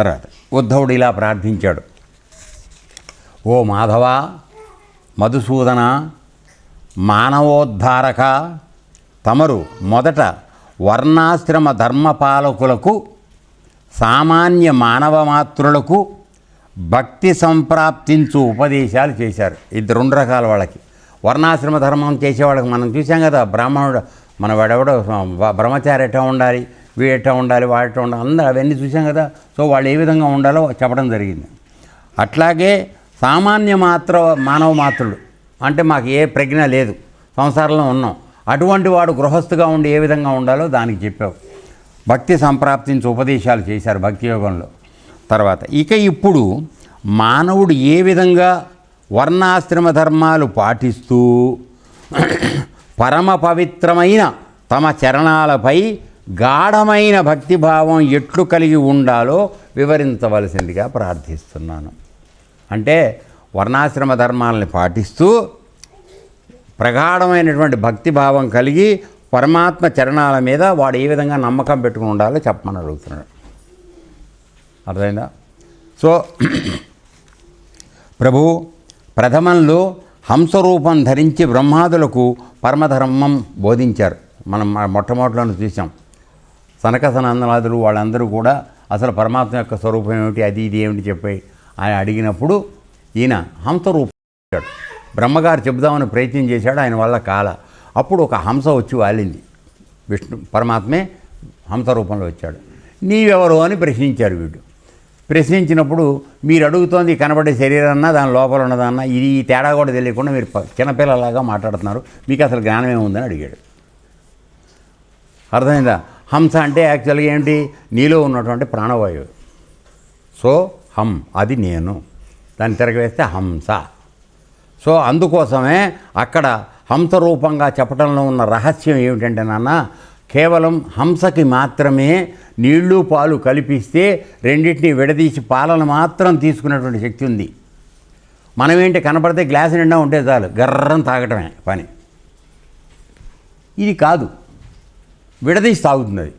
తర్వాత ఉద్ధవుడు ఇలా ప్రార్థించాడు. ఓ మాధవ మధుసూదన మానవోద్ధారక తమరు మొదట వర్ణాశ్రమ ధర్మపాలకులకు సామాన్య మానవ మాతృలకు భక్తి సంప్రాప్తించు ఉపదేశాలు చేశారు. ఇది రెండు రకాల వాళ్ళకి. వర్ణాశ్రమ ధర్మం చేసేవాళ్ళకి మనం చూసాం కదా బ్రాహ్మణుడు మన వాడెవడో బ్రహ్మచారి ఎట్లా ఉండాలి? వీడు ఉండాలి వాడు ఉండాలి అందరూ అవన్నీ చూసాం కదా. సో వాళ్ళు ఏ విధంగా ఉండాలో చెప్పడం జరిగింది. అట్లాగే సామాన్య మాత్ర మానవ మాత్రుడు అంటే మాకు ఏ ప్రజ్ఞ లేదు సంసారంలో ఉన్నాం. అటువంటి వాడు గృహస్థుగా ఉండి ఏ విధంగా ఉండాలో దానికి చెప్పావు. భక్తి సంప్రాప్తించి ఉపదేశాలు చేశారు భక్తి యోగంలో. తర్వాత ఇక ఇప్పుడు మానవుడు ఏ విధంగా వర్ణాశ్రమ ధర్మాలు పాటిస్తూ పరమ పవిత్రమైన తమ చరణాలపై గాఢమైన భక్తిభావం ఎట్లు కలిగి ఉండాలో వివరించవలసిందిగా ప్రార్థిస్తున్నాను. అంటే వర్ణాశ్రమ ధర్మాలని పాటిస్తూ ప్రగాఢమైనటువంటి భక్తిభావం కలిగి పరమాత్మ చరణాల మీద వాడు ఏ విధంగా నమ్మకం పెట్టుకుని ఉండాలో చెప్పమని అడుగుతున్నాడు. అర్థమైందా? సో ప్రభు ప్రథమంలో హంసరూపం ధరించి బ్రహ్మాదులకు పరమధర్మం బోధించారు. మనం మ- చూసాం. సనక సనందనాథులు వాళ్ళందరూ కూడా అసలు పరమాత్మ యొక్క స్వరూపం ఏమిటి అది ఇది ఏమిటి చెప్పి ఆయన అడిగినప్పుడు ఈయన హంసరూపాడు బ్రహ్మగారు చెబుదామని ప్రయత్నం చేశాడు ఆయన వల్ల కాల. అప్పుడు ఒక హంస వచ్చి వాలింది. విష్ణు పరమాత్మే హంస రూపంలో వచ్చాడు. నీవెవరు? అని ప్రశ్నించారు వీడు. ప్రశ్నించినప్పుడు మీరు అడుగుతోంది కనబడే శరీరాన్న దాని లోపల ఉన్నదన్న ఇది ఈ తేడా కూడా తెలియకుండా మీరు చిన్నపిల్లలాగా మాట్లాడుతున్నారు. మీకు అసలు జ్ఞానం ఏముందని అడిగాడు. అర్థమైందా? హంస అంటే యాక్చువల్గా ఏంటి? నీలో ఉన్నటువంటి ప్రాణవాయువు. సో హం అది నేను. దాన్ని తిరగవేస్తే హంస. సో అందుకోసమే అక్కడ హంస రూపంగా చెప్పడంలో ఉన్న రహస్యం ఏమిటంటే నాన్న కేవలం హంసకి మాత్రమే నీళ్ళు పాలు కలిపిస్తే రెండింటిని విడదీసి పాలను మాత్రం తీసుకునేటువంటి శక్తి ఉంది. మనమేంటి కనపడితే గ్లాస్ నిండా ఉంటే చాలు గర్రం తాగటమే పని. ఇది కాదు. విడదీసి తాగుతుంది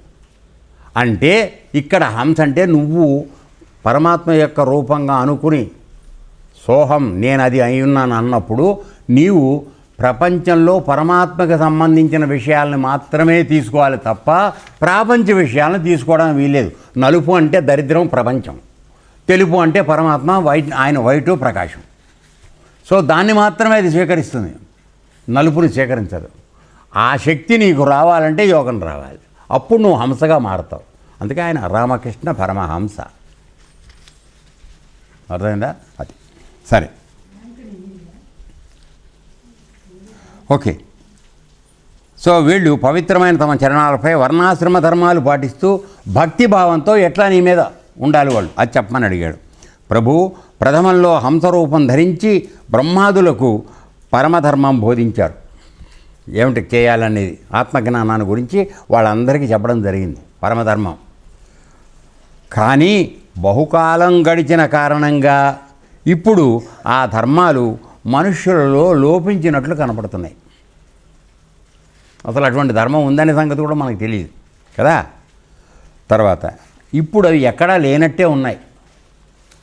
అంటే ఇక్కడ హంస అంటే నువ్వు పరమాత్మ యొక్క రూపంగా అనుకుని సోహం నేను అది అయి ఉన్నాను అన్నప్పుడు నీవు ప్రపంచంలో పరమాత్మకు సంబంధించిన విషయాలను మాత్రమే తీసుకోవాలి తప్ప ప్రాపంచ విషయాలను తీసుకోవడం వీల్లేదు. నలుపు అంటే దరిద్రం ప్రపంచం. తెలుపు అంటే పరమాత్మ వైట్ ఆయన వైటు ప్రకాశం. సో దాన్ని మాత్రమే అది స్వీకరిస్తుంది. నలుపుని స్వీకరించదు. ఆ శక్తి నీకు రావాలంటే యోగం రావాలి. అప్పుడు నువ్వు హంసగా మారుతావు. అందుకే ఆయన రామకృష్ణ పరమహంస. అర్థమైందా? అది. సరే. ఓకే. సో వీళ్ళు పవిత్రమైన తమ చరణాలపై వర్ణాశ్రమ ధర్మాలు పాటిస్తూ భక్తి భావంతో ఎట్లా నీ మీద ఉండాలి వాళ్ళు? అది చెప్పమని అడిగాడు. ప్రభు ప్రథమంలో హంసరూపం ధరించి బ్రహ్మాదులకు పరమధర్మం బోధించారు. ఏమిటి చేయాలనేది? ఆత్మజ్ఞానాన్ని గురించి వాళ్ళందరికీ చెప్పడం జరిగింది. పరమధర్మం. కానీ బహుకాలం గడిచిన కారణంగా ఇప్పుడు ఆ ధర్మాలు మనుష్యులలో లోపించినట్లు కనపడుతున్నాయి. అసలు అటువంటి ధర్మం ఉందనే సంగతి కూడా మనకు తెలియదు కదా? తర్వాత ఇప్పుడు అవి ఎక్కడా లేనట్టే ఉన్నాయి.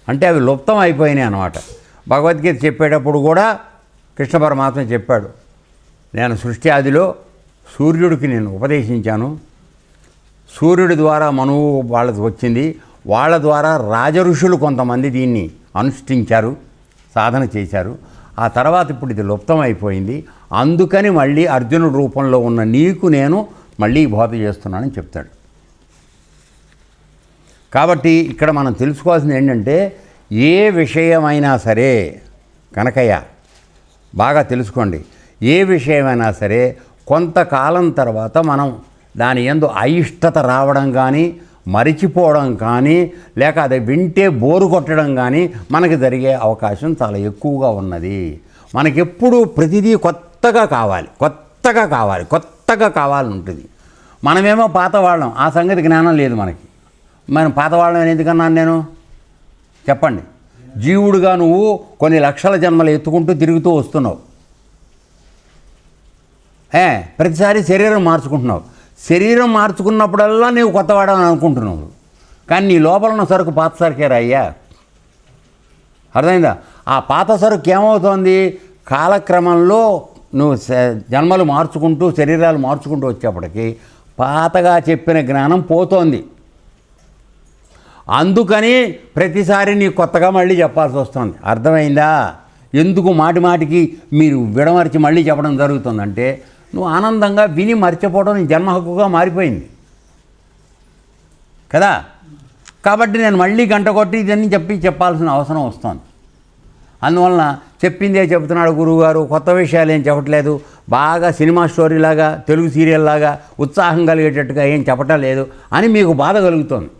అంటే అవి లుప్తం అయిపోయినాయి అన్నమాట. భగవద్గీత చెప్పేటప్పుడు కూడా కృష్ణ పరమాత్మ చెప్పాడు నేను సృష్టి ఆదిలో సూర్యుడికి నేను ఉపదేశించాను. సూర్యుడి ద్వారా మనువు వాళ్ళకి వచ్చింది. వాళ్ళ ద్వారా రాజఋషులు కొంతమంది దీన్ని అనుష్ఠించారు సాధన చేశారు. ఆ తర్వాత ఇప్పుడు ఇది లుప్తం అయిపోయింది. అందుకని మళ్ళీ అర్జునుడి రూపంలో ఉన్న నీకు నేను మళ్ళీ బోధ చేస్తున్నానని చెప్తాడు. కాబట్టి ఇక్కడ మనం తెలుసుకోవాల్సింది ఏంటంటే ఏ విషయమైనా సరే కనకయ్య బాగా తెలుసుకోండి. ఏ విషయమైనా సరే కొంతకాలం తర్వాత మనం దాని ఎందు అయిష్టత రావడం కానీ మరిచిపోవడం కానీ లేక అది వింటే బోరు కొట్టడం కానీ మనకి జరిగే అవకాశం చాలా ఎక్కువగా ఉన్నది. మనకెప్పుడు ప్రతిదీ కొత్తగా కావాలి కొత్తగా కావాలి కొత్తగా కావాలని ఉంటుంది. మనమేమో పాతవాళ్ళం ఆ సంగతి జ్ఞానం లేదు మనకి. మనం పాతవాళ్ళం ఎందుకన్నాను నేను? చెప్పండి. జీవుడుగా నువ్వు కొన్ని లక్షల జన్మలు ఎత్తుకుంటూ తిరుగుతూ వస్తున్నావు. ఏ ప్రతిసారి శరీరం మార్చుకుంటున్నావు. శరీరం మార్చుకున్నప్పుడల్లా నీవు కొత్తవాడని అనుకుంటున్నావు. కానీ నీ లోపల ఉన్న సరుకు పాత సరుకే అయ్యా. అర్థమైందా? ఆ పాత సరుకు ఏమవుతోంది? కాలక్రమంలో నువ్వు జన్మలు మార్చుకుంటూ శరీరాలు మార్చుకుంటూ వచ్చేప్పటికి పాతగా చెప్పిన జ్ఞానం పోతోంది. అందుకని ప్రతిసారి నీ కొత్తగా మళ్ళీ చెప్పాల్సి వస్తుంది. అర్థమైందా? ఎందుకు మాటి మాటికి మీరు విడమరిచి మళ్ళీ చెప్పడం జరుగుతుందంటే నువ్వు ఆనందంగా విని మర్చిపోవడం నీ జన్మ హక్కుగా మారిపోయింది. కదా? కాబట్టి నేను మళ్ళీ గంట కొట్టి ఇదన్నీ చెప్పి చెప్పాల్సిన అవసరం వస్తుంది. అందువలన చెప్పిందే చెబుతున్నాడు గురువుగారు కొత్త విషయాలు ఏం చెప్పట్లేదు. బాగా సినిమా స్టోరీలాగా తెలుగు సీరియల్ లాగా ఉత్సాహం కలిగేటట్టుగా ఏం చెప్పటం లేదు అని మీకు బాధ కలుగుతుంది.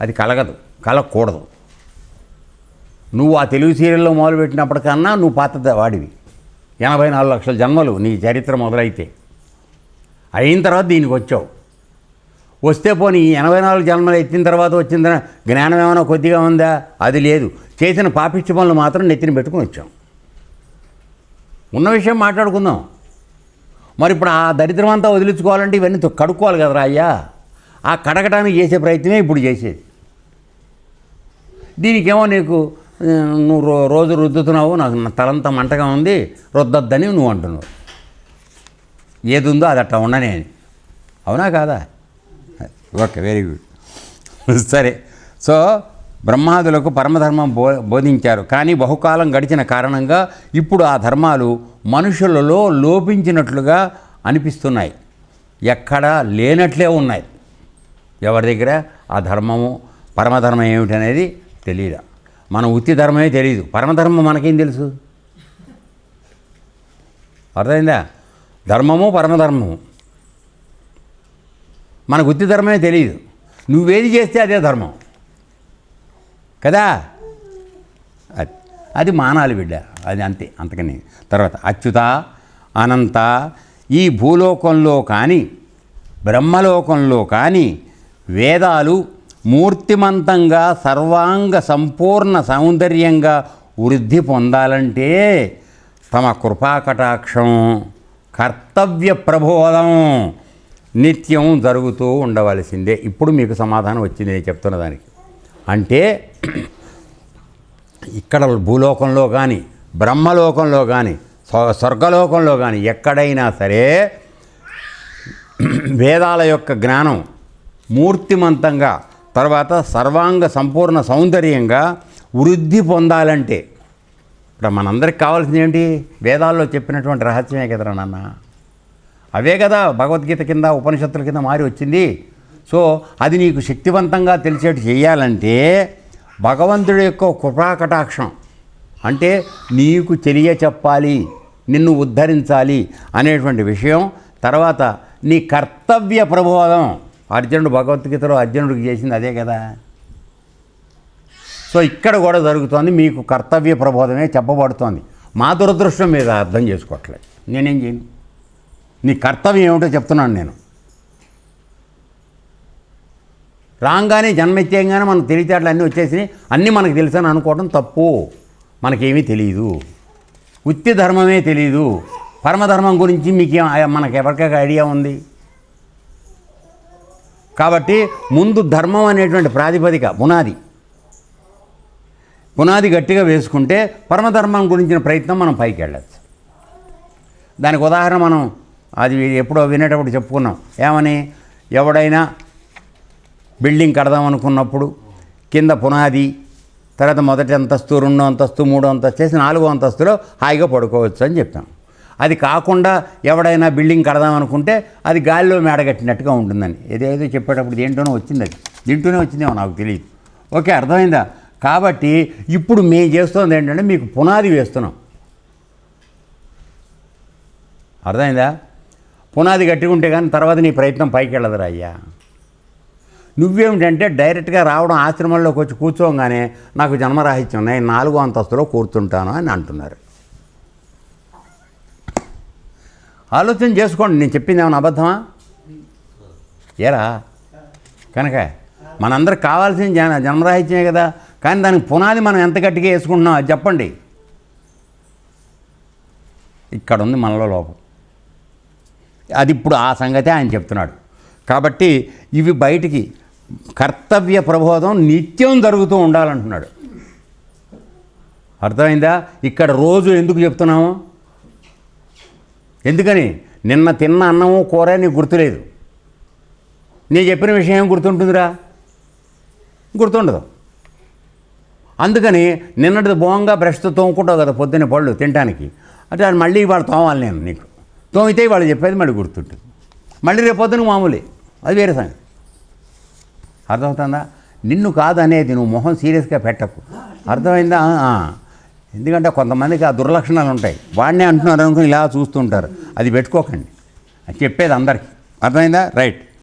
అది కలగదు కలగకూడదు. నువ్వు ఆ తెలుగు సీరియల్లో మొదలుపెట్టినప్పటికన్నా నువ్వు పాత వాడివి. ఎనభై నాలుగు లక్షల జన్మలు నీ చరిత్ర మొదలైతే. అయిన తర్వాత దీనికి వచ్చావు. వస్తే పోనీ ఎనభై నాలుగు జన్మలు ఎత్తిన తర్వాత వచ్చిన జ్ఞానం ఏమైనా కొద్దిగా ఉందా? అది లేదు. చేసిన పాపిష్టి పనులు మాత్రం నెత్తిన పెట్టుకుని వచ్చాం. ఉన్న విషయం మాట్లాడుకుందాం. మరి ఇప్పుడు ఆ దరిద్రం అంతా వదిలించుకోవాలంటే ఇవన్నీ కడుక్కోవాలి కదరా అయ్యా. ఆ కడగటానికి చేసే ప్రయత్నమే ఇప్పుడు చేసేది. దీనికేమో నీకు నువ్వు రో- రోజు రుద్దుతున్నావు నాకు నా తలంతా మంటగా ఉంది రుద్దొద్దని నువ్వు అంటున్నావు. ఏది ఉందో అది అట్లా ఉండనే అని. అవునా కాదా? ఓకే వెరీ గుడ్ సరే. సో బ్రహ్మాదులకు పరమధర్మం బో బోధించారు. కానీ బహుకాలం గడిచిన కారణంగా ఇప్పుడు ఆ ధర్మాలు మనుషులలో లోపించినట్లుగా అనిపిస్తున్నాయి. ఎక్కడా లేనట్లే ఉన్నాయి. ఎవరి దగ్గర? ఆ ధర్మము పరమధర్మం ఏమిటనేది తెలియదు మన ఉత్తి ధర్మమే తెలియదు పరమధర్మం మనకేం తెలుసు? అర్థమైందా? ధర్మము పరమధర్మము మనకు ఉత్తి ధర్మమే తెలియదు నువ్వేది చేస్తే అదే ధర్మం. కదా? అది అది మానాలి బిడ్డ. అది అంతే అంతకని. తర్వాత అచ్యుత అనంత ఈ భూలోకంలో కానీ బ్రహ్మలోకంలో కానీ వేదాలు మూర్తిమంతంగా సర్వాంగ సంపూర్ణ సౌందర్యంగా వృద్ధి పొందాలంటే తమ కృపాకటాక్షం కర్తవ్య ప్రబోధం నిత్యం జరుగుతూ ఉండవలసిందే. ఇప్పుడు మీకు సమాధానం వచ్చింది నేను చెప్తున్న దానికి. అంటే ఇక్కడ భూలోకంలో కానీ బ్రహ్మలోకంలో కానీ స్వర్గలోకంలో కానీ ఎక్కడైనా సరే వేదాల యొక్క జ్ఞానం మూర్తిమంతంగా తర్వాత సర్వాంగ సంపూర్ణ సౌందర్యంగా వృద్ధి పొందాలంటే ఇప్పుడు మనందరికి కావాల్సింది ఏంటి? వేదాల్లో చెప్పినటువంటి రహస్యమే కదరా నాన్న. అవే కదా భగవద్గీత కింద ఉపనిషత్తుల కింద మారి వచ్చింది. సో అది నీకు శక్తివంతంగా తెలిసేట్టు చేయాలంటే భగవంతుడి యొక్క కృపాకటాక్షం అంటే నీకు తెలియ చెప్పాలి నిన్ను ఉద్ధరించాలి అనేటువంటి విషయం. తర్వాత నీ కర్తవ్య ప్రబోధం. అర్జునుడు భగవద్గీతలో అర్జునుడికి చేసింది అదే కదా. సో ఇక్కడ కూడా జరుగుతోంది మీకు కర్తవ్య ప్రబోధమే చెప్పబడుతోంది. మా దురదృష్టం మీద అర్థం చేసుకోవట్లేదు. నేనేం చేయను? నీ కర్తవ్యం ఏమిటో చెప్తున్నాను నేను. రాగానే జన్మెత్తేయంగానే మనకు తెలివితేటలు అన్నీ వచ్చేసి అన్నీ మనకు తెలుసని అనుకోవడం తప్పు. మనకేమీ తెలియదు ఉత్తి ధర్మమే తెలియదు పరమధర్మం గురించి మీకు మనకు ఎవరికైనా ఐడియా ఉంది? కాబట్టి ముందు ధర్మం అనేటువంటి ప్రాతిపదిక పునాది. పునాది గట్టిగా వేసుకుంటే పరమధర్మం గురించిన ప్రయత్నం మనం పైకి వెళ్ళచ్చు దానికి ఉదాహరణ మనం అది ఎప్పుడో వినేటప్పుడు చెప్పుకున్నాం. ఏమని? ఎవడైనా బిల్డింగ్ కడదాం అనుకున్నప్పుడు కింద పునాది తర్వాత మొదటి అంతస్తు రెండో అంతస్తు మూడో అంతస్తు చేసి నాలుగో అంతస్తులో హాయిగా పడుకోవచ్చు అని చెప్తాం. అది కాకుండా ఎవడైనా బిల్డింగ్ కడదాం అనుకుంటే అది గాలిలో మేడగట్టినట్టుగా ఉంటుందని. ఏదేదో చెప్పేటప్పుడు దేంట్లోనో వచ్చింది అది. దీంట్లోనే వచ్చిందేమో నాకు తెలియదు ఓకే అర్థమైందా? కాబట్టి ఇప్పుడు మేము చేస్తుంది ఏంటంటే మీకు పునాది వేస్తున్నాం. అర్థమైందా? పునాది కట్టుకుంటే ఉంటే కానీ తర్వాత నీ ప్రయత్నం పైకి వెళ్ళదురా అయ్యా. నువ్వేమిటంటే డైరెక్ట్గా రావడం ఆశ్రమంలోకి వచ్చి కూర్చోగానే నాకు జన్మరాహిత్యం నేను నాలుగో అంతస్తులో కూర్చుంటాను అని అంటున్నారు. ఆలోచన చేసుకోండి. నేను చెప్పింది ఏమైనా అబద్ధమా? ఏరా? కనుక మనందరికి కావాల్సిన జన జన్మరాహిత్యమే కదా. కానీ దానికి పునాది మనం ఎంత గట్టిగా వేసుకుంటున్నాం అది చెప్పండి. ఇక్కడ ఉంది మనలో లోపం. అది ఇప్పుడు ఆ సంగతే ఆయన చెప్తున్నాడు. కాబట్టి ఇవి బయటికి కర్తవ్య ప్రబోధం నిత్యం జరుగుతూ ఉండాలంటున్నాడు. అర్థమైందా? ఇక్కడ రోజు ఎందుకు చెప్తున్నాము? ఎందుకని? నిన్న తిన్న అన్నము కూర నీకు గుర్తులేదు. నేను చెప్పిన విషయం ఏం గుర్తుంటుందిరా? గుర్తుండదు. అందుకని నిన్నటిది బోంగా బ్రష్తో తోముకుంటావు కదా పొద్దున్న పళ్ళు తినడానికి అంటే అది మళ్ళీ ఇవాళ తోమాలి నేను నీకు. తోమితే వాళ్ళు చెప్పేది మళ్ళీ గుర్తుంటుంది. మళ్ళీ రేపు పొద్దున మామూలే. అది వేరే సంగతి. అర్థమవుతుందా? నిన్ను కాదు అనేది నువ్వు మొహం సీరియస్గా పెట్టకు. అర్థమైందా? ఎందుకంటే కొంతమందికి ఆ దుర్లక్షణాలు ఉంటాయి. వాడినే అంటున్నారు అనుకుని ఇలా చూస్తుంటారు. అది పెట్టుకోకండి. అది చెప్పేది అందరికీ. అర్థమైందా? రైట్.